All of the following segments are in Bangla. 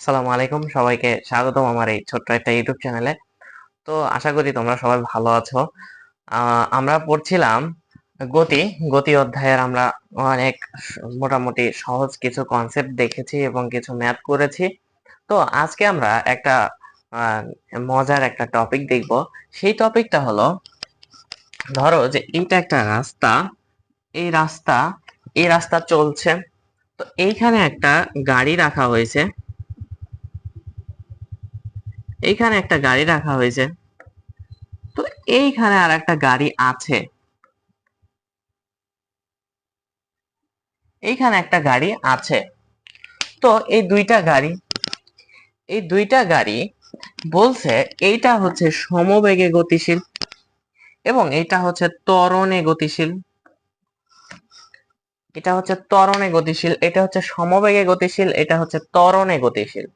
আসসালামু আলাইকুম। সবাইকে স্বাগতম আমার এই ছোট্ট একটা ইউটিউব চ্যানেলে তো আশা করি তোমরা সবাই ভালো আছো। আমরা পড়ছিলাম গতি। গতি অধ্যায়ের আমরা অনেক মোটামুটি সহজ কিছু কনসেপ্ট দেখেছি এবং কিছু ম্যাথ করেছি। তো আজকে আমরা একটা মজার একটা টপিক দেখব। সেই টপিকটা হলো, ধরো যে এইটা একটা রাস্তা, এই রাস্তা এই রাস্তা চলছে। তো এইখানে একটা গাড়ি রাখা হয়েছে। এইখানে একটা গাড়ি রাখা হয়েছে। তো এইখানে আর একটা গাড়ি আছে। এইখানে একটা গাড়ি আছে। তো এই দুইটা গাড়ি, এই দুইটা গাড়ি বলছে এইটা হচ্ছে সমবেগে গতিশীল এবং এটা হচ্ছে ত্বরণে গতিশীল। এটা হচ্ছে ত্বরণে গতিশীল, এটা হচ্ছে সমবেগে গতিশীল, এটা হচ্ছে ত্বরণে গতিশীল।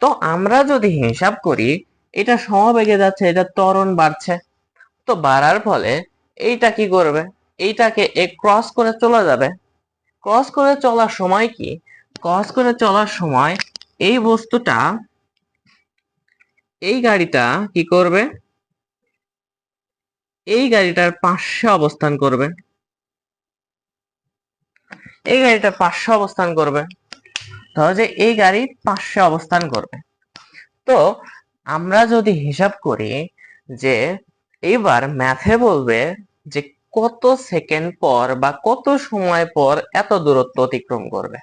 তো আমরা যদি হিসাব করি, এটা সমবেগে যাচ্ছে, এটা ত্বরণ বাড়ছে। তো বাড়ার ফলে এইটা কি করবে? এইটাকে এ ক্রস করে চলে যাবে। ক্রস করে চলার সময় কি? ক্রস করে চলার সময় এই বস্তুটা, এই গাড়িটা কি করবে? এই গাড়িটার পাশে অবস্থান করবে। এই গাড়িটার পাশে অবস্থান করবে। ধরো যে এই গাড়ি পাশে অবস্থান করবে। তো আমরা যদি হিসাব করি যে এবার ম্যাথে বলবে যে কত সেকেন্ড পর বা কত সময় পর এত দূরত্ব অতিক্রম করবে।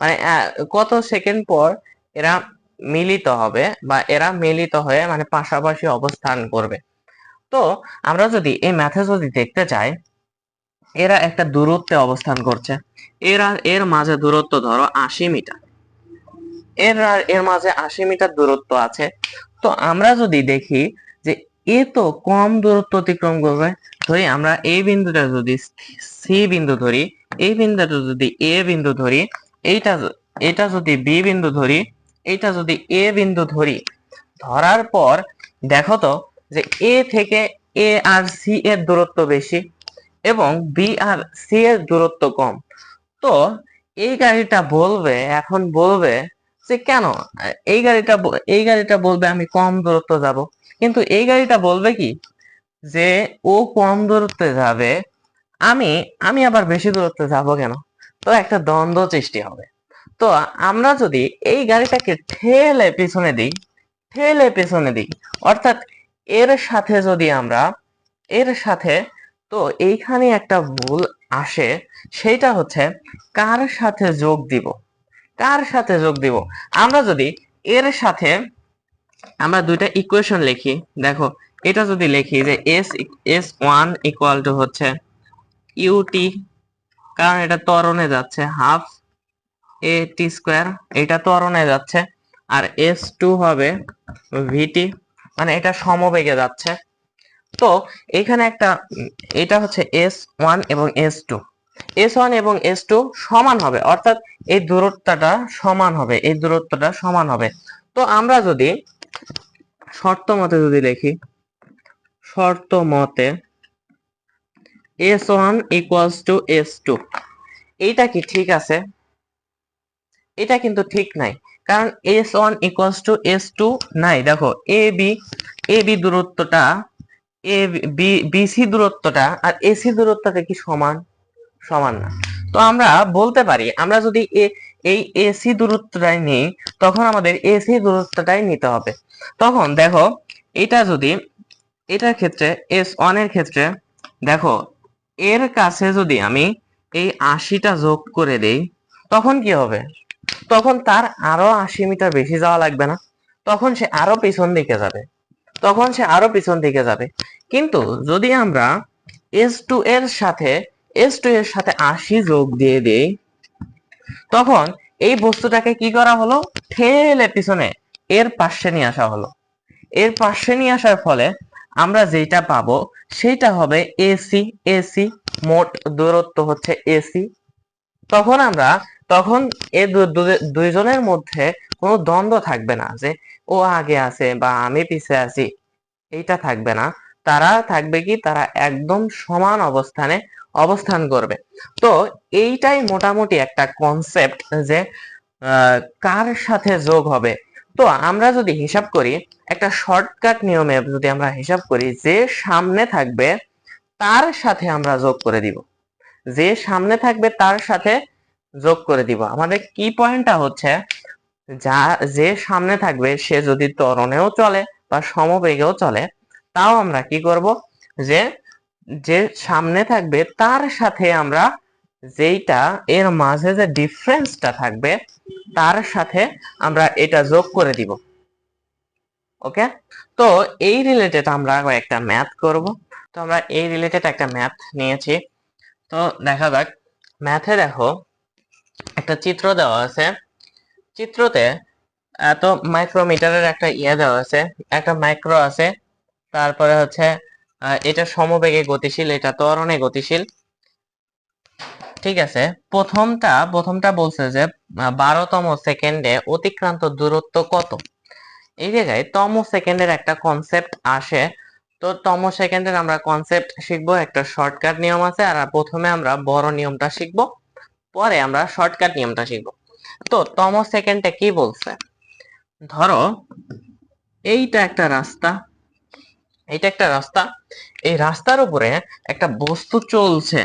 মানে কত সেকেন্ড পর এরা মিলিত হবে বা এরা মিলিত হয়ে মানে পাশাপাশি অবস্থান করবে। তো আমরা যদি এই ম্যাথে যদি দেখতে চাই এরা একটা দূরত্বে অবস্থান করছে। এরা, এর মাঝে দূরত্ব ধরো আশি মিটার। এর এর মাঝে আশি মিটার দূরত্ব আছে। তো আমরা যদি দেখি যে এ তো কম দূরত্ব অতিক্রম করবে, ধরি আমরা এই বিন্দুটা যদি সি বিন্দু ধরি, এই বিন্দুটা যদি এ বিন্দু ধরি, এইটা, এটা যদি বি বিন্দু ধরি, এইটা যদি এ বিন্দু ধরি, ধরার পর দেখো তো যে এ থেকে এ আর সি এর দূরত্ব বেশি। এবং বি আর সি এর দূরত্ব কম। তো এই গাড়িটা বলবে, এখন বলবে যে কেন? এই গাড়িটা এই গাড়িটা বলবে আমি কম দূরত্ব যাব। কিন্তু এই গাড়িটা বলবে কি? যে ও কম দূরত্বে যাবে, আমি আমি আবার বেশি দূরত্বে যাব কেন? তো একটা দ্বন্দ্ব সৃষ্টি হবে। তো আমরা যদি এই গাড়িটাকে ঠেলে পিছনে দিই, ঠেলে পেছনে দিই, অর্থাৎ এর সাথে যদি আমরা, এর সাথে তো এইখানে একটা ভুল আসে সেটা হচ্ছে কার সাথে যোগ দিব? কার সাথে যোগ দিব? আমরা যদি এর সাথে আমরা দুইটা ইকুয়েশন লিখি, দেখো, এটা যদি লিখি যে S S one equal to হচ্ছে ইউটি কারণ এটা ত্বরণে যাচ্ছে হাফ এ টি স্কোয়ার এটা ত্বরণে যাচ্ছে, আর এস টু হবে ভিটি মানে এটা সমবেগে যাচ্ছে। তো এখানে একটা এটা হচ্ছে এস ওয়ান এবং এস টু এস ওয়ান এবং এস টু সমান হবে, অর্থাৎ এই দূরত্বটা সমান হবে, এই দূরত্বটা সমান হবে। তো আমরা যদি শর্ত মতে যদি লিখি, শর্ত মতে S one equals to S two এইটা কি ঠিক আছে? এটা কিন্তু ঠিক নাই, কারণ S one equals to S two নাই। দেখো এ বি এ বি দূরত্বটা এ বিসি দূরত্বটা আর এসি দূরত্বটা কি সমান? সমান না। তো আমরা বলতে পারি, আমরা যদি এ- এই এসি দূরত্বটাই নিই, তখন আমাদের এসি দূরত্বটাই নিতে হবে। তখন দেখো, এটা যদি, এটার ক্ষেত্রে এস ওয়ানের ক্ষেত্রে, দেখো, এর কাছে যদি আমি এই আশিটা যোগ করে দেই, তখন কি হবে? তখন তার আরও আশি মিটার বেশি যাওয়া লাগবে না। তখন সে আরও পিছন দিকে যাবে। তখন সে আরও পিছন দিকে যাবে। কিন্তু যদি আমরা এস টু এর সাথে এস টু এর সাথে আশি যোগ দিয়ে দেই, তখন এই বস্তুটাকে কি করা হলো? ঠেলে পিছনে এর পাশে নিয়ে আসা হলো। এর পাশে নিয়ে আসার ফলে আমরা যেটা পাবো সেটা হবে এসি এসি মোট দূরত্ব হচ্ছে এসি তখন আমরা, তখন এ দু- দু- দুইজনের মধ্যে কোনো দ্বন্দ্ব থাকবে না যে ও আগে আছে বা আমি পিছে আছি, এইটা থাকবে না। তারা থাকবে কি? তারা একদম সমান অবস্থানে অবস্থান করবে। তো এইটাই মোটামুটি একটা কনসেপ্ট যে কার সাথে যোগ হবে। তো আমরা যদি হিসাব করি, একটা শর্টকাট নিয়মে যদি আমরা হিসাব করি, যে সামনে থাকবে, তার সাথে আমরা যোগ করে দিব। যে সামনে থাকবে, তার সাথে যোগ করে দিব। আমাদের কি পয়েন্টটা হচ্ছে? যা যে সামনে থাকবে, সে যদি ত্বরণেও চলে বা সমবেগেও চলে, তাও আমরা কি করব? যে যে সামনে থাকবে, তার সাথে আমরা যেইটা, এর মাঝে যে ডিফারেন্সটা থাকবে, তার সাথে আমরা এটা যোগ করে দিব। ওকে? তো এই রিলেটেড আমরা একটা ম্যাথ করব। তো আমরা এই রিলেটেড একটা ম্যাথ নিয়েছি। তো দেখা যাক। ম্যাথে দেখো, একটা চিত্র দেওয়া আছে। চিত্রতে এত মাইক্রোমিটারের একটা ইয়ে দেওয়া আছে, একটা মাইক্রো আছে, তারপরে হচ্ছে এটা সমবেগে গতিশীল, এটা ত্বরণে গতিশীল। ঠিক আছে, প্রথমটা প্রথমটা বলছে যে বারোতম সেকেন্ডে অতিক্রান্ত দূরত্ব কত? এই জায়গায় তম সেকেন্ডের একটা কনসেপ্ট আসে। তো তম সেকেন্ডের আমরা কনসেপ্ট শিখব, একটা শর্টকাট নিয়ম আছে, আর প্রথমে আমরা বড় নিয়মটা শিখব, পরে আমরা শর্টকাট নিয়মটা শিখব। তো তম সেকেন্ডে কি বলছে? ধরো এইটা একটা রাস্তা। এইটা একটা রাস্তা। এই রাস্তার উপরে একটা বস্তু চলছে।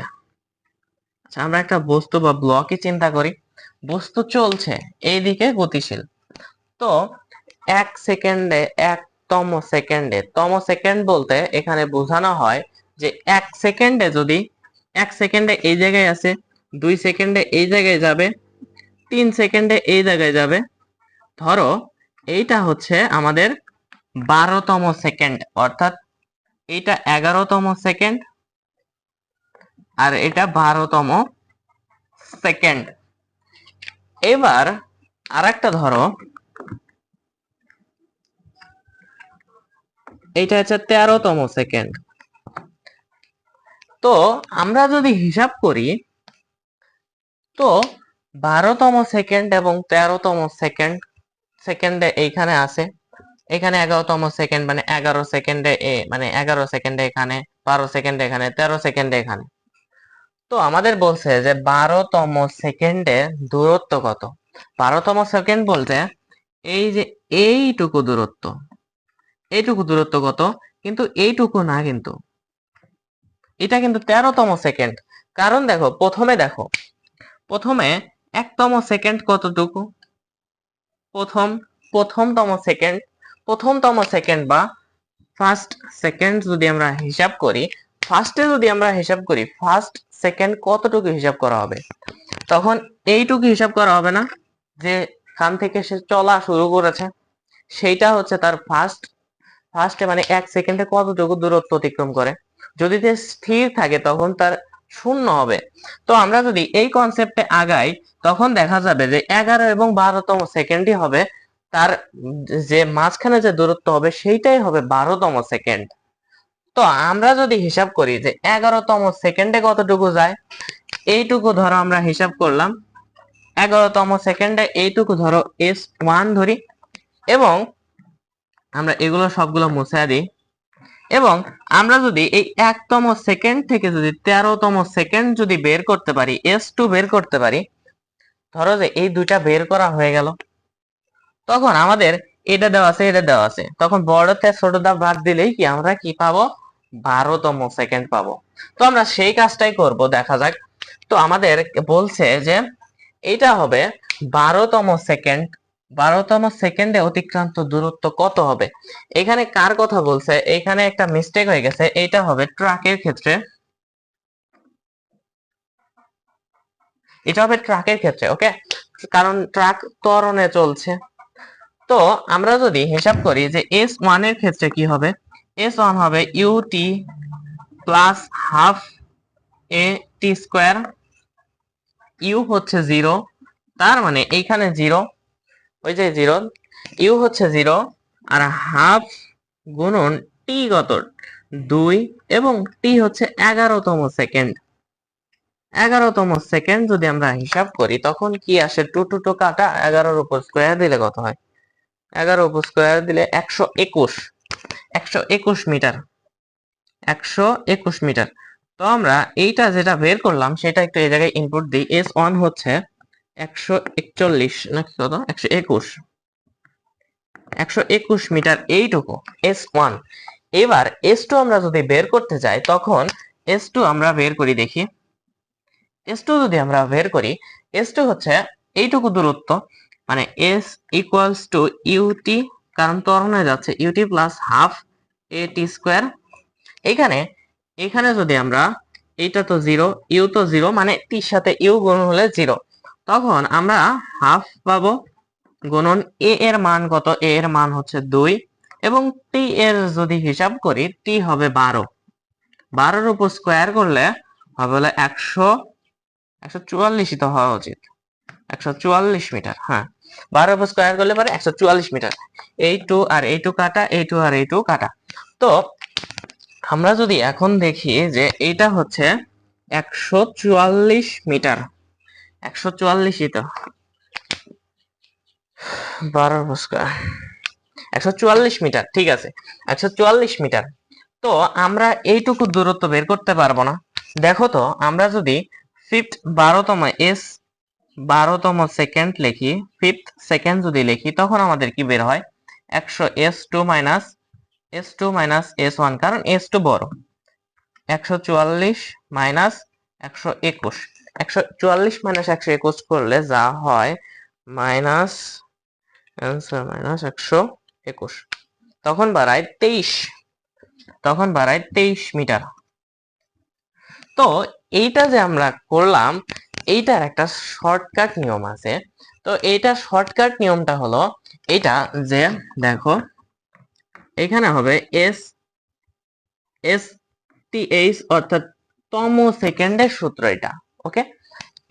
আচ্ছা আমরা একটা বস্তু বা ব্লকই চিন্তা করি। বস্তু চলছে এইদিকে গতিশীল। তো এক সেকেন্ডে এক তম সেকেন্ডে তম সেকেন্ড বলতে এখানে বোঝানো হয় যে এক সেকেন্ডে যদি এক সেকেন্ডে এই জায়গায় আছে দুই সেকেন্ডে এই জায়গায় যাবে তিন সেকেন্ডে এই জায়গায় যাবে। ধরো, এইটা হচ্ছে আমাদের বারোতম সেকেন্ড, অর্থাৎ এইটা এগারোতম সেকেন্ড আর এটা বারোতম সেকেন্ড। এবার আরেকটা ধরো, এইটা হচ্ছে তেরোতম সেকেন্ড। তো আমরা যদি হিসাব করি, তো বারোতম সেকেন্ড এবং তেরোতম সেকেন্ড সেকেন্ডে এইখানে আছে। এখানে এগারোতম সেকেন্ড মানে এগারো সেকেন্ডে এ মানে এগারো সেকেন্ডে এখানে, বারো সেকেন্ডে এখানে, তেরো সেকেন্ডে এখানে। তো আমাদের বলছে যে বারোতম সেকেন্ডে দূরত্ব কত? বারোতম সেকেন্ড বলতে এই যে এইটুকু দূরত্ব এইটুকু দূরত্ব কত? কিন্তু এইটুকু না কিন্তু। এটা কিন্তু তেরোতম সেকেন্ড কারণ দেখো, প্রথমে দেখো, প্রথমে একতম সেকেন্ড কতটুকু? প্রথম, প্রথমতম সেকেন্ড প্রথমতম সেকেন্ড বা ফার্স্ট সেকেন্ড যদি আমরা হিসাব করি ফার্স্টে যদি আমরা হিসাব করি ফার্স্ট সেকেন্ড কতটুকু হিসাব করা হবে? তখন এইটুকু হিসাব করা হবে না, যে খান থেকে সে চলা শুরু করেছে। সেইটা হচ্ছে তার ফার্স্ট ফার্স্টে মানে এক সেকেন্ডে কতটুকু দূরত্ব অতিক্রম করে। যদি সে স্থির থাকে, তখন তার শূন্য হবে। তো আমরা যদি এই কনসেপ্টে আগাই, তখন দেখা যাবে যে এগারো এবং বারোতম সেকেন্ডই হবে। তার যে মাঝখানে যে দূরত্ব হবে, সেইটাই হবে বারোতম সেকেন্ড তো আমরা যদি হিসাব করি যে এগারোতম সেকেন্ডে কতটুকু যায়, এইটুকু ধরো আমরা হিসাব করলাম। এগারোতম সেকেন্ডে এইটুকু ধরো এস ওয়ান ধরি। এবং আমরা এগুলো সবগুলো মুছে দিই। এবং আমরা যদি এই একতম সেকেন্ড থেকে যদি তেরোতম সেকেন্ড যদি বের করতে পারি এস টু বের করতে পারি, ধরো যে এই দুইটা বের করা হয়ে গেল। তখন আমাদের এটা দেওয়া আছে, এটা দেওয়া আছে। তখন বড়তে ছোটটা বাদ দিলেই কি আমরা কি পাবো? বারোতম সেকেন্ড পাবো। তো আমরা সেই কাজটাই করব, দেখা যাক। তো আমাদের বলছে যে এটা হবে বারোতম সেকেন্ড বারোতম সেকেন্ডে অতিক্রান্ত দূরত্ব কত হবে? এখানে কার কথা বলছে? এখানে একটা মিস্টেক হয়ে গেছে। এটা হবে ট্রাকের ক্ষেত্রে। এটা হবে ট্রাকের ক্ষেত্রে ওকে কারণ ট্রাক ত্বরণে চলছে। তো আমরা যদি হিসাব করি যে এস ওয়ানের ক্ষেত্রে কি হবে? এস ওয়ান হবে U T plus half A T square U হচ্ছে জিরো তার মানে এইখানে জিরো ওই যে জিরো, ইউ হচ্ছে জিরো আর হাফ গুণন টি কত দুই এবং টি হচ্ছে এগারোতম সেকেন্ড। এগারোতম সেকেন্ড যদি আমরা হিসাব করি, তখন কি আসে? টু টু টু কাটা এগারোর উপর স্কোয়ার দিলে কত হয়? এগারো উপর স্কোয়ার দিলে একশো একুশ। একশো একুশ মিটার। একশো একুশ মিটার। তো আমরা এইটা যেটা বের করলাম, সেটা একটু এই জায়গায় ইনপুট দিই। এস ওয়ান হচ্ছে একশো একচল্লিশ নাকি কত? একশো একুশ। একশো একুশ মিটার এইটুকু, এস ওয়ান। এবার এস টু আমরা যদি বের করতে যাই, তখন এস টু আমরা বের করি দেখি। এস টু যদি আমরা বের করি, এস টু হচ্ছে এইটুকু দূরত্ব মানে এস ইকুয়ালস টু ইউটি কারণ ত্বরণে যাচ্ছে U T plus half A T square এখানে এখানে যদি আমরা এইটা তো জিরো ইউ তো জিরো মানে টির সাথে ইউ গুণ হলে জিরো তখন আমরা হাফ পাবো, গুণন এ এর মান কত? এ এর মান হচ্ছে দুই এবং টি এর যদি হিসাব করি টি হবে বারো। বারোর উপর স্কোয়ার করলে হবে হলো একশো একশো চুয়াল্লিশই তো হওয়া উচিত। একশো চুয়াল্লিশ মিটার হ্যাঁ। বারো উপর স্কোয়ার করলে পরে একশো চুয়াল্লিশ মিটার। এই টু আর এই টু কাটা, এই টু আর এই টু কাটা। তো আমরা যদি এখন দেখি যে এইটা হচ্ছে একশো চুয়াল্লিশ মিটার। একশো চুয়াল্লিশই তো। বারো স্কোয়ার একশো চুয়াল্লিশ মিটার, ঠিক আছে। একশো চুয়াল্লিশ মিটার। তো আমরা এইটুকু দূরত্ব বের করতে পারব না। দেখো তো, আমরা যদি ফিফথ বারোতম এস বারোতম সেকেন্ড লিখি ফিফথ সেকেন্ড যদি লিখি, তখন আমাদের কি বের হয়? একশো S two minus S two minus S one কারণ এস টু বড়। একশো চুয়াল্লিশ মাইনাস একশো একুশ। একশো চুয়াল্লিশ মাইনাস একশো একুশ করলে যা হয় মাইনাস অ্যান্সার মাইনাস একশো একুশ। তখন বাড়ায় তেইশ। তখন বাড়ায় তেইশ মিটার। তো এইটা যে আমরা করলাম এইটার একটা শর্টকাট নিয়ম আছে। তো এইটা শর্টকাট নিয়মটা হলো এটা যে দেখো, এখানে হবে এস এস টি এইচ অর্থাৎ তম সেকেন্ডের সূত্র এটা। ওকে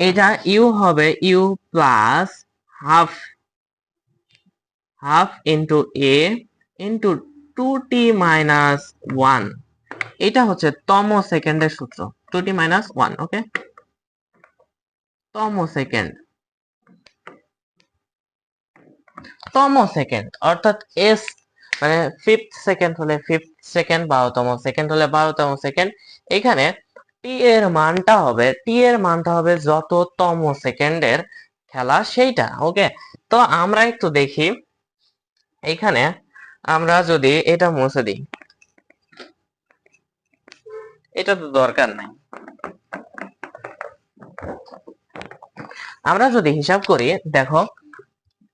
এটা ইউ হবে U plus half half into A into two T minus one এটা হচ্ছে তম সেকেন্ডের সূত্র two T minus one okay তম সেকেন্ড তম সেকেন্ড অর্থাৎ এস মানে ফিফথ সেকেন্ড হলে ফিফথ সেকেন্ড বারোতম সেকেন্ড হলে বারোতম সেকেন্ড এখানে টি এর মানটা হবে টি এর মানটা হবে যততম সেকেন্ডের খেলা সেইটা ওকে তো আমরা একটু দেখি। এখানে আমরা যদি এটা মুছে দিই, এটা তো দরকার নাই। আমরা যদি হিসাব করি, দেখো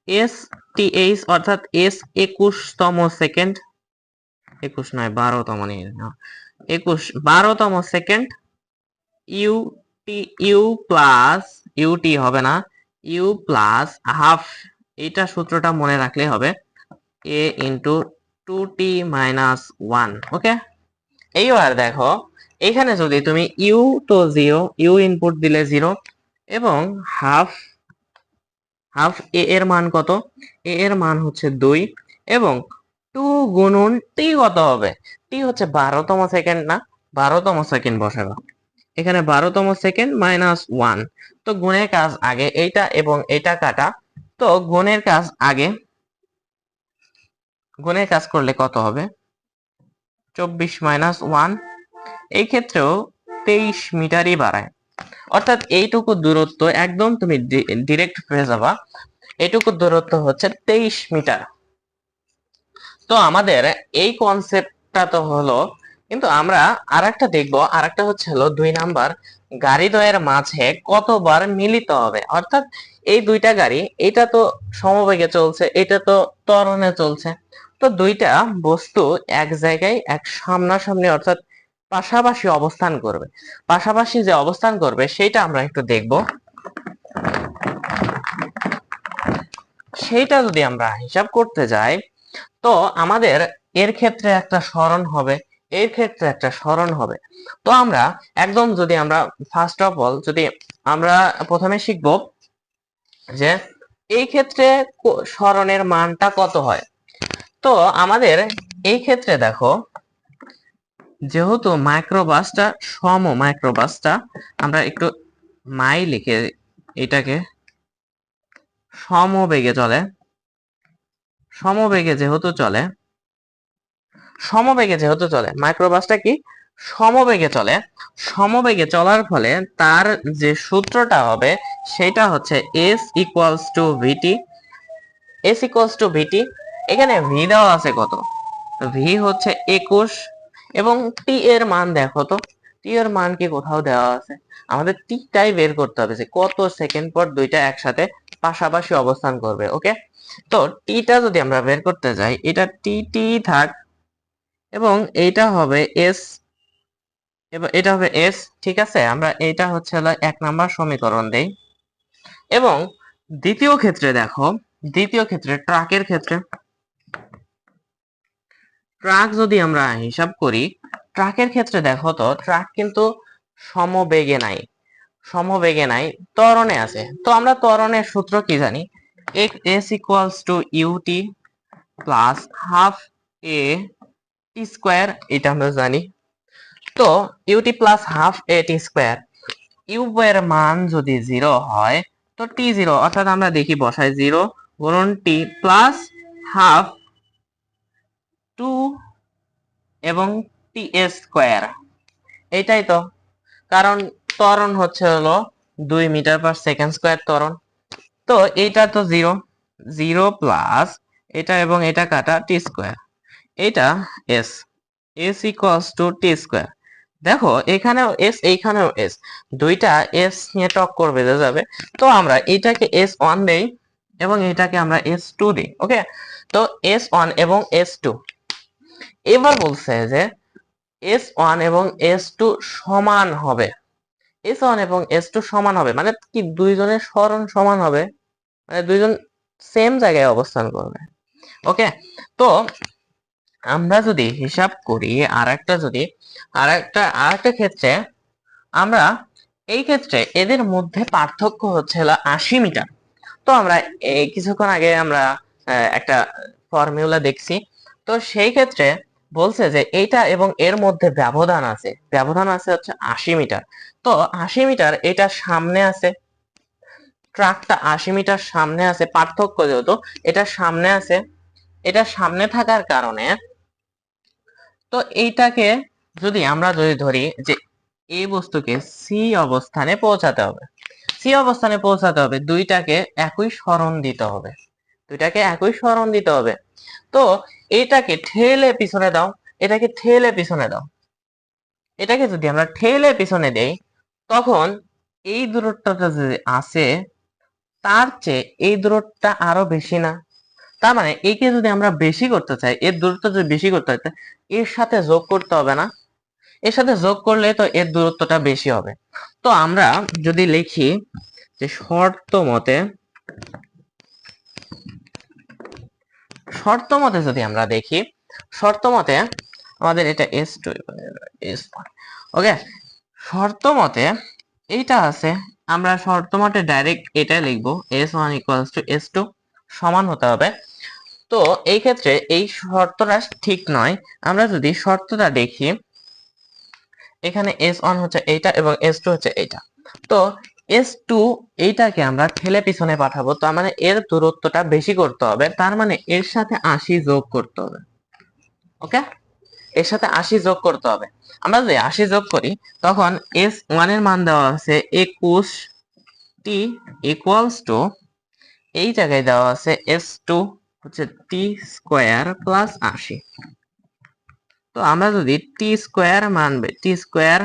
এস টি এইচ অর্থাৎ এস একুশতম সেকেন্ড, একুশ নয়, বারোতম নিয়ে। একুশ, বারোতম second U T U plus U T হবে না। ইউ প্লাস হাফ এটা সূত্রটা মনে রাখলে হবে। A into two T minus one okay এইবার দেখো, এখানে যদি তুমি ইউ তো জিরো ইউ ইনপুট দিলে জিরো এবং হাফ হাফ এ এর মান কত? এ এর মান হচ্ছে দুই, এবং টু গুণন টি কত হবে? টি হচ্ছে বারোতম সেকেন্ড না? বারোতম সেকেন্ড বসাবো। এখানে বারোতম সেকেন্ড মাইনাস ওয়ান তো গুণের কাজ আগে এইটা এবং এটা কাটা। তো গুণের কাজ আগে গুণের কাজ করলে কত হবে? চব্বিশ মাইনাস ওয়ান এই ক্ষেত্রেও তেইশ মিটারই বাড়ায়। অর্থাৎ এইটুকু দূরত্ব একদম তুমি ডিরেক্ট পেয়ে যাবা। এইটুকু দূরত্ব হচ্ছে তেইশ মিটার। তো আমাদের এই কনসেপ্টটা তো হলো কিন্তু আমরা আর একটা দেখব আর একটা হচ্ছে হলো দুই নাম্বার, গাড়ি দ্বয়ের মাঝে কতবার মিলিত হবে? অর্থাৎ এই দুইটা গাড়ি, এটা তো সমবেগে চলছে, এটা তো ত্বরণে চলছে। তো দুইটা বস্তু এক জায়গায়, এক সামনাসামনি অর্থাৎ পাশাপাশি অবস্থান করবে। পাশাপাশি যে অবস্থান করবে সেটা আমরা একটু দেখব। সেইটা যদি আমরা হিসাব করতে যাই, তো আমাদের এর ক্ষেত্রে একটা স্মরণ হবে। এর ক্ষেত্রে একটা স্মরণ হবে। তো আমরা একদম যদি আমরা ফার্স্ট অফ অল যদি আমরা প্রথমে শিখব যে এই ক্ষেত্রে স্মরণের মানটা কত হয়। তো আমাদের এই ক্ষেত্রে দেখো, যেহেতু মাইক্রোবাসটা সম মাইক্রোবাসটা আমরা একটু মাই লিখে এটাকে সমবেগে চলে। সমবেগে যেহেতু চলে সমবেগে যেহেতু চলে মাইক্রোবাসটা কি? সমবেগে চলে। সমবেগে চলার ফলে তার যে সূত্রটা হবে সেটা হচ্ছে S equals to V T S equals to V T এখানে ভি দেওয়া আছে কত? ভি হচ্ছে একুশ, এবং টি এর মান দেখো তো। টি এর মান কি কোথাও দেওয়া আছে? আমাদের টিটাই বের করতে হবে যে কত সেকেন্ড পর দুইটা একসাথে পাশাপাশি অবস্থান করবে ওকে তো টিটা যদি আমরা বের করতে যাই, এটা টি টি থাক এবং এইটা হবে এস এবার এটা হবে এস ঠিক আছে? আমরা এটা হচ্ছে হলো এক নাম্বার সমীকরণ দেই। এবং দ্বিতীয় ক্ষেত্রে দেখো, দ্বিতীয় ক্ষেত্রে ট্রাকের ক্ষেত্রে, ট্রাক যদি আমরা হিসাব করি, ট্রাকের ক্ষেত্রে দেখো তো, ট্রাক কিন্তু সমবেগে নাই সমবেগে নাই, ত্বরণে আছে। তো আমরা ত্বরণের সূত্র কি জানি? S equals to U T plus half A T square, এটা আমরা জানি। তো U T plus half A T square U মান যদি জিরো হয়, তো টি জিরো অর্থাৎ আমরা দেখি বসাই জিরো গুণন টি প্লাস হাফ টু এবং টি স্কোয়ার এইটাই তো। কারণ ত্বরণ হচ্ছে হলো দুই মিটার পার সেকেন্ড স্কোয়ার ত্বরণ। তো এইটা তো জিরো জিরো প্লাস এটা এবং এটা কাটা টি স্কোয়ার এটা S S equals to T square দেখো, এখানেও এস এইখানেও এস দুইটা এস নিয়ে টক করবে যে যাবে। তো আমরা এটাকে এস ওয়ান দেই এবং এটাকে আমরা এস টু দিই ওকে তো এস ওয়ান এবং এস টু এবার বলছে যে এস ওয়ান এবং এস টু সমান হবে। এস ওয়ান এবং এস টু সমান হবে। মানে কি, দুইজনের স্মরণ সমান হবে? মানে দুইজন সেম জায়গায় অবস্থান করবে ওকে তো আমরা যদি হিসাব করি আর একটা যদি আর একটা আর একটা ক্ষেত্রে আমরা এই ক্ষেত্রে এদের মধ্যে পার্থক্য হচ্ছে হলো আশি মিটার। তো আমরা কিছুক্ষণ আগে আমরা একটা ফর্মুলা দেখছি। তো সেই ক্ষেত্রে বলছে যে এইটা এবং এর মধ্যে ব্যবধান আছে। ব্যবধান আছে হচ্ছে আশি মিটার। তো আশি মিটার এটা সামনে আছে। ট্রাকটা আশি মিটার সামনে আছে। পার্থক্য যেহেতু, এটা সামনে আছে। এটা সামনে থাকার কারণে তো এইটাকে যদি আমরা যদি ধরি যে এই বস্তুকে সি অবস্থানে পৌঁছাতে হবে। সি অবস্থানে পৌঁছাতে হবে, দুইটাকে একই স্মরণ দিতে হবে। দুইটাকে একই স্মরণ দিতে হবে। তো এটাকে ঠেলে পিছনে দাও, এটাকে ঠেলে পিছনে দাও। এটাকে যদি আমরা ঠেলে পিছনে দেই, তখন এই দূরত্বটা যদি আছে, তার চেয়ে এই দূরত্বটা আরও বেশি না। তার মানে একে যদি আমরা বেশি করতে চাই, এর দূরত্ব যদি বেশি করতে হয় এর সাথে যোগ করতে হবে না। এর সাথে যোগ করলে তো এর দূরত্বটা বেশি হবে। তো আমরা যদি লিখি যে শর্ত মতে শর্ত মতে যদি আমরা দেখি, শর্ত মতে আমাদের এটা এস টু এস ওকে শর্ত মতে এইটা আছে, আমরা শর্ত মতে ডাইরেক্ট এটা লিখব S one equals to S two সমান হতে হবে। তো এই ক্ষেত্রে এই শর্তটা ঠিক নয়। আমরা যদি শর্তটা দেখি, এখানে এস ওয়ান হচ্ছে এইটা এবং এস টু হচ্ছে এইটা। তো এস টু এইটাকে আমরা ঠেলে পিছনে পাঠাবো, তার মানে এর দূরত্বটা বেশি করতে হবে, তার মানে এর সাথে আশি যোগ করতে হবে। ওকে? এর সাথে আশি যোগ করতে হবে। আমরা যদি আশি যোগ করি, তখন এস ওয়ানের মান দেওয়া আছে একুশ টি ইকুয়ালস টু এই জায়গায় দেওয়া আছে এস টু হচ্ছে টি স্কোয়ার প্লাস আশি। তো আমরা যদি টি স্কোয়ার মানবে T square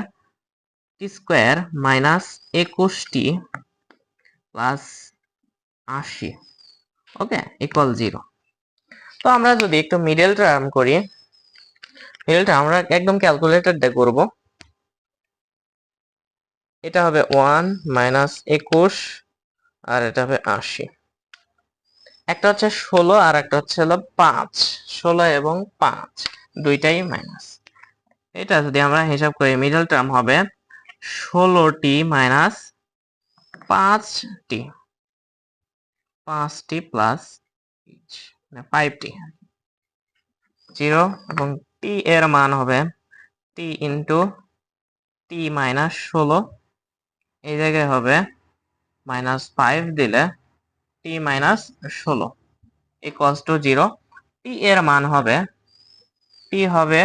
T square minus একুশ টি প্লাস আশি ওকে ইকুয়াল জিরো তো আমরা যদি একটু মিডল টার্ম করি মিডল টার্ম আমরা একদম ক্যালকুলেটর দিয়ে করব। এটা হবে ওয়ান মাইনাস একুশ আর এটা হবে আশি। একটা হচ্ছে ষোলো আর একটা হচ্ছে হলো পাঁচ। ষোলো এবং পাঁচ, দুইটাই মাইনাস এটা যদি আমরা হিসাব করি মিডল টার্ম হবে ষোলোটি মাইনাস পাঁচটি। পাঁচটি প্লাস ফাইভটি জিরো এবং টি এর মান হবে টি ইন্টু টি মাইনাস ষোলো। এই জায়গায় হবে মাইনাস ফাইভ দিলে টি মাইনাস ষোলো ইকুয়ালস টু জিরো টি এর মান হবে টি হবে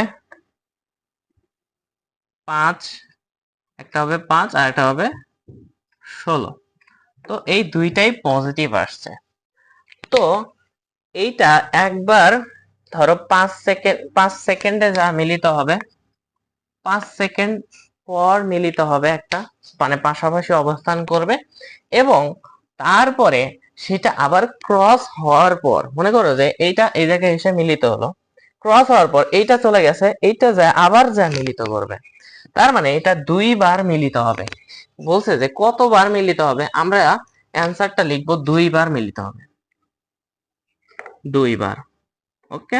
পাঁচ, একটা হবে পাঁচ আর একটা হবে ষোলো। তো এই দুইটাই পজিটিভ আসছে। তো এইটা একবার ধরো পাঁচ সেকেন্ড পাঁচ সেকেন্ডে যা মিলিত হবে, পাঁচ সেকেন্ড পর মিলিত হবে একটা মানে পাশাপাশি অবস্থান করবে এবং তারপরে সেটা আবার ক্রস হওয়ার পর, মনে করো যে এইটা এই জায়গায় এসে মিলিত হলো। ক্রস হওয়ার পর এইটা চলে গেছে, এইটা যায় আবার যা মিলিত করবে। তার মানে এটা দুইবার মিলিত হবে। বলছে যে কতবার মিলিত হবে? আমরা অ্যান্সারটা লিখব দুইবার মিলিত হবে। দুইবার। ওকে?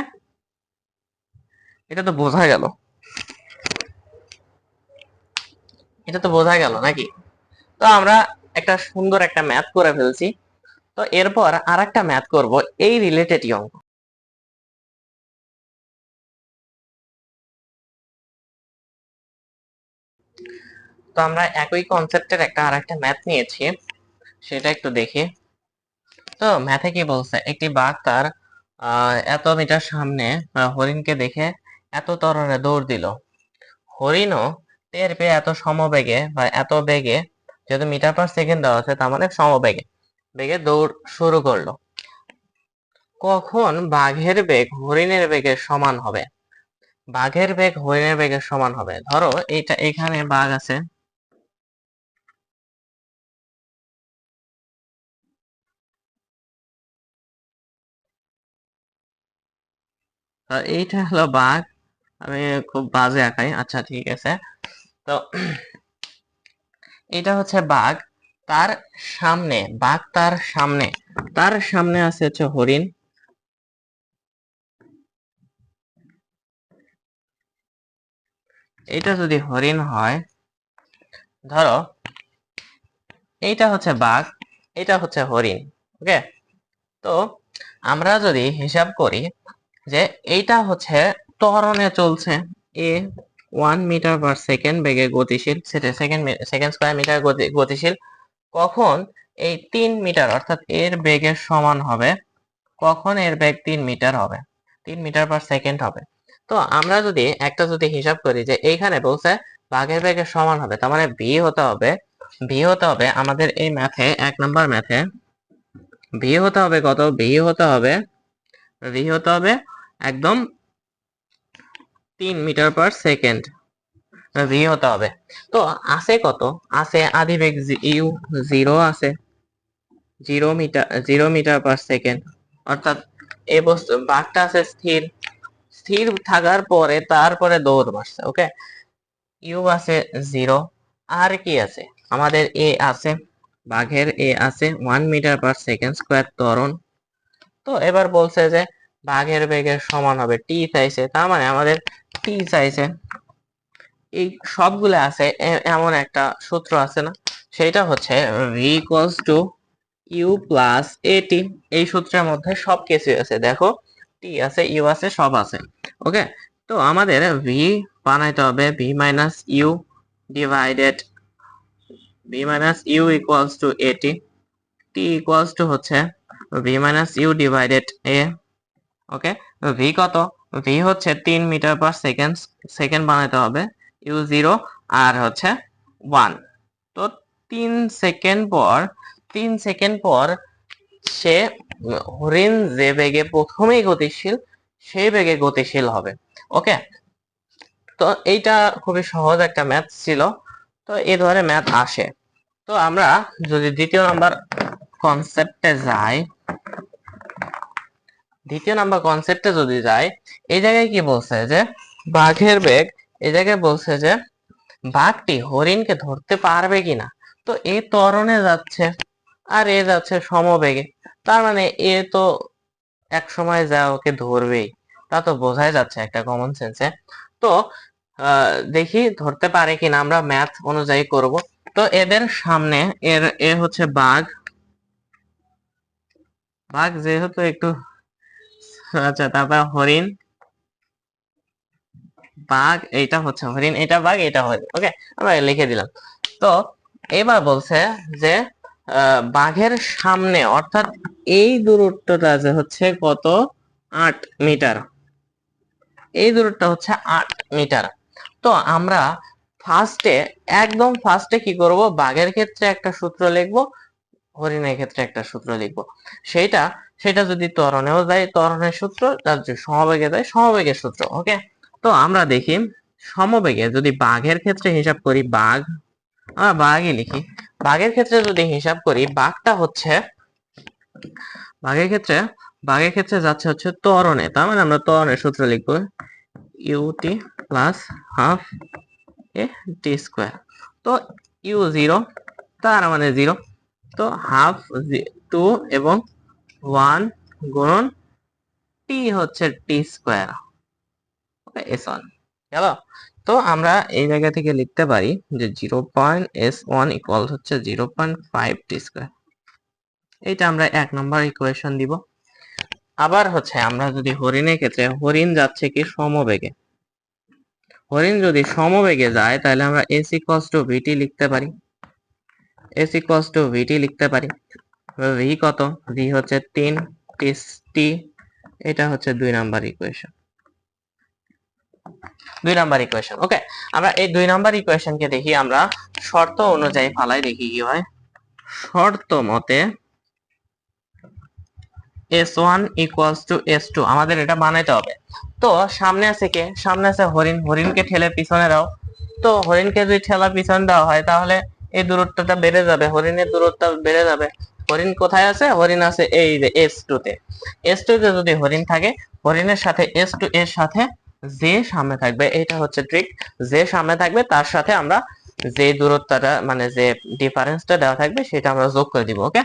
এটা তো বোঝা গেল। এটা তো বোঝা গেল নাকি? তো আমরা একটা সুন্দর একটা ম্যাথ করে ফেলছি। তো এরপর আর একটা ম্যাথ করব, এই রিলেটেড অঙ্ক। তো আমরা একই কনসেপ্টের একটা আর একটা ম্যাথ নিয়েছি, সেটা একটু দেখি। তো ম্যাথে কি বলছে? একটি বাঘ তার এত মিটার সামনে হরিণকে দেখে এত ত্বরণে দৌড় দিল। হরিণও টের পেয়ে এত সমবেগে বা এত বেগে, যেহেতু মিটার পার সেকেন্ড দেওয়া আছে, তার মানে সমবেগে। বেগে দৌড় শুরু করল। কখন বাঘের বেগ হরিণের বেগের সমান হবে? বাঘের বেগ হরিণের বেগের সমান হবে। ধরো এইটা এখানে বাঘ আছে। এইটা হলো বাঘ। আমি খুব বাজে আঁকাই। আচ্ছা ঠিক আছে। তো এটা হচ্ছে বাঘ। তার সামনে, বাঘ তার সামনে। তার সামনে আছে হচ্ছে হরিণ। এটা যদি হরিণ হয়, ধরো, এইটা হচ্ছে বাঘ এটা হচ্ছে হরিণ, ওকে? তো আমরা যদি হিসাব করি যে এইটা হচ্ছে ত্বরণে চলছে, A one metre per second বেগে গতিশীল, সেটা সেকেন্ড সেকেন্ড স্কোয়ার মিটার গতিশীল। কখন এই তিন মিটার, অর্থাৎ এর বেগের সমান হবে, কখন এর বেগ তিন মিটার হবে, তিন মিটার পার সেকেন্ড হবে। তো আমরা যদি, একটা যদি হিসাব করি যে এইখানে বলছে বাঘের বেগের সমান হবে, তার মানে ভি হতে হবে ভি হতে হবে আমাদের এই ম্যাথে এক নম্বর ম্যাথে ভি হতে হবে কত? ভি হতে হবে ভি হতে হবে একদম তিন মিটার পার সেকেন্ড ভি হতে হবে। তো আছে কত? আছে আদি বেগ ইউ জিরো আছে। Zero metre zero metre per second. অর্থাৎ এই বস্তু, বাঘটা আছে স্থির। স্থির থাকার পরে তারপরে দৌড় মারছে, ওকে? ইউ আছে জিরো। আর কি আছে? আমাদের এ আছে, বাঘের এ আছে, one metre per second square ত্বরণ। তো এবার বলছে যে, বাঘের বেগের সমান হবে টি চাইছে, তার মানে আমাদের টি চাইছে। এই সবগুলো আছে এমন একটা সূত্র আছে না? সেটা হচ্ছে V equals to U plus A T এই সূত্রের মধ্যে সব কিছু আছে। দেখো টি আছে ইউ আছে, সব আছে। ওকে? তো আমাদের ভি বানাইতে হবে V minus U divided V minus U equals to A T T equals to হচ্ছে V minus U divided A okay? V কত? ভি হচ্ছে তিন মিটার পার সেকেন্ড সেকেন্ড বানাইতে হবে। ইউ জিরো আর হচ্ছে ওয়ান। তো তিন সেকেন্ড পর, তিন সেকেন্ড পর সে হরিণ যে বেগে প্রথমেই গতিশীল, সেই বেগে গতিশীল হবে। ওকে? তো এইটা খুবই সহজ একটা ম্যাথ ছিল। তো এই ধরনের ম্যাথ আসে। তো আমরা যদি দ্বিতীয় নাম্বার কনসেপ্টে যাই, দ্বিতীয় নাম্বার কনসেপ্টে যদি যাই, এই জায়গায় কি বলছে যে বাঘের বেগ এই জায়গায় বলছে যে, বাঘটি হরিণকে ধরতে পারবে কিনা? তো এ তরণে যাচ্ছে, আর এ যাচ্ছে সমবেগে। তার মানে এ তো এক সময় যা ওকে ধরবেই, তা তো বোঝাই যাচ্ছে একটা কমন সেন্সে তো দেখি ধরতে পারে কিনা, আমরা ম্যাথ অনুযায়ী করব। তো এদের সামনে এর, এ হচ্ছে বাঘ। বাঘ যেহেতু একটু আচ্ছা তারপর হরিণ। বাঘ, এইটা হচ্ছে হরিণ এটা বাঘ, এটা হরিণ ওকে আমরা লিখে দিলাম। তো এবার বলছে যে বাঘের সামনে, অর্থাৎ এই দূরত্বটা যে হচ্ছে কত? আট মিটার। এই দূরত্বটা হচ্ছে আট মিটার। তো আমরা ফার্স্টে একদম ফার্স্টে কি করব? বাঘের ক্ষেত্রে একটা সূত্র লিখব, হরিণের ক্ষেত্রে একটা সূত্র লিখব। সেটা সেটা যদি ত্বরণেও যায় ত্বরণের সূত্র আর যদি সমবেগে যায় সমবেগের সূত্র ওকে তো আমরা দেখি, সমবেগে যদি বাঘের ক্ষেত্রে হিসাব করি বাঘ, আমরা বাঘই লিখি। বাঘের ক্ষেত্রে যদি হিসাব করি, বাঘটা হচ্ছে, বাঘের ক্ষেত্রে বাঘের ক্ষেত্রে যাচ্ছে হচ্ছে ত্বরণে তার মানে আমরা ত্বরণের সূত্র লিখব U T plus half A T square তো ইউ জিরো তার মানে জিরো তো হাফ টু এবং ওয়ান গুণন টি হচ্ছে টি স্কোয়ার এস ওয়ান গেল? তো আমরা এই জায়গা থেকে লিখতে পারি যে zero point S one equal হচ্ছে zero point five T square এইটা আমরা এক নম্বর ইকুয়েশন দিব। আবার হচ্ছে আমরা যদি হরিণের ক্ষেত্রে, হরিণ যাচ্ছে কি সমবেগে। হরিণ যদি সমবেগে যায়, তাহলে আমরা এস ইকুয়ালস টু ভিটি লিখতে পারি। এস ইকুয়ালস টু ভিটি লিখতে পারি। ভি কত? ভি হচ্ছে তিন, টি এটা হচ্ছে দুই নাম্বার ইকুয়েশন দুই নাম্বার ইকুয়েশন ওকে আমরা এই দুই নাম্বার ইকুয়েশনকে দেখি, আমরা শর্ত অনুযায়ী ফালাই দেখি কি হয়। শর্ত মতে S one equals to S two আমাদের এটা বানাইতে হবে। তো সামনে আছে কে? সামনে আছে হরিণ। হরিণকে ঠেলে পিছনে দাও। তো হরিণকে যদি ঠেলা পিছনে দেওয়া হয়, তাহলে এই দূরত্বটা বেড়ে যাবে। হরিণের দূরত্ব বেড়ে যাবে। হরিণ কোথায় আছে? হরিণ আছে এই যে এস টু তে। এস টু তে যদি হরিণ থাকে, হরিণের সাথে এস টু এর সাথে যে সামনে থাকবে, এটা হচ্ছে ট্রিক যে সামনে থাকবে, তার সাথে আমরা যে দূরত্বটা মানে যে ডিফারেন্সটা দেওয়া থাকবে, সেটা আমরা যোগ করে দিব ওকে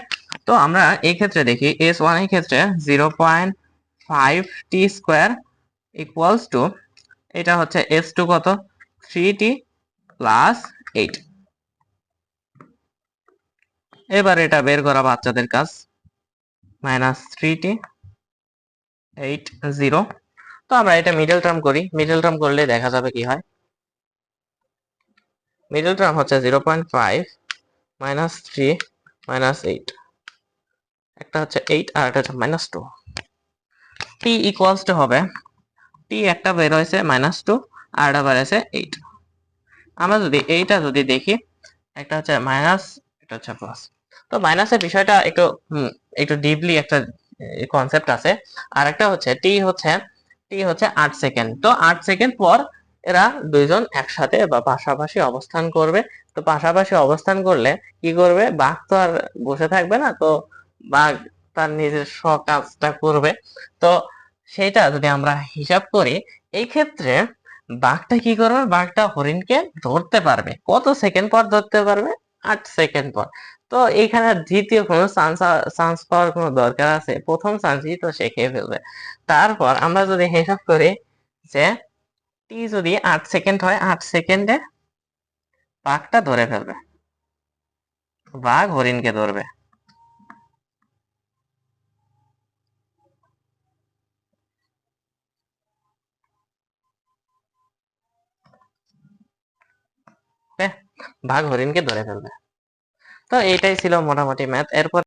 তো আমরা এই ক্ষেত্রে দেখি এস ওয়ানের ক্ষেত্রে zero point five T square equals to এটা হচ্ছে এস টু কত? থ্রি টি প্লাস এইট এবার এটা বের করা বাচ্চাদের কাজ minus three T eight zero তো আমরা এটা মিডল টার্ম করি। মিডল টার্ম করলে দেখা যাবে কি হয়? মিডল টার্ম হচ্ছে zero point five minus three minus eight একটা হচ্ছে এইট আর একটা হচ্ছে minus two T equals to হবে টি একটা বের হয়েছে মাইনাস টু আর একটা বের হয়েছে এইট আমরা যদি এইটা যদি দেখি, একটা হচ্ছে মাইনাস এটা হচ্ছে প্লাস তো মাইনাসের বিষয়টা একটু একটু ডিপলি একটা কনসেপ্ট আছে। আর একটা হচ্ছে টি হচ্ছে টি হচ্ছে আট সেকেন্ড তো আট সেকেন্ড পর এরা দুইজন একসাথে বা পাশাপাশি অবস্থান করবে। তো পাশাপাশি অবস্থান করলে কি করবে? বাঘ তো আর বসে থাকবে না, তো বাঘ তার নিজস্ব কাজটা করবে। তো সেটা যদি আমরা হিসাব করি, এই ক্ষেত্রে বাঘটা কি করবে? বাঘটা হরিণকে ধরতে পারবে। কত সেকেন্ড পর ধরতে পারবে? আট সেকেন্ড পর। তো এইখানে দ্বিতীয় কোনো চান্স চান্স পাওয়ার কোনো দরকার আছে। প্রথম চান্সই তো সে খেয়ে ফেলবে। তারপর আমরা যদি হিসাব করি যে টি যদি আট সেকেন্ড হয়, আট সেকেন্ডে বাঘটা ধরে ফেলবে। বাঘ হরিণকে ধরবে। বাঘ হরিণকে ধরে ফেলবে। তো এইটাই ছিল মোটামুটি ম্যাথ এরপর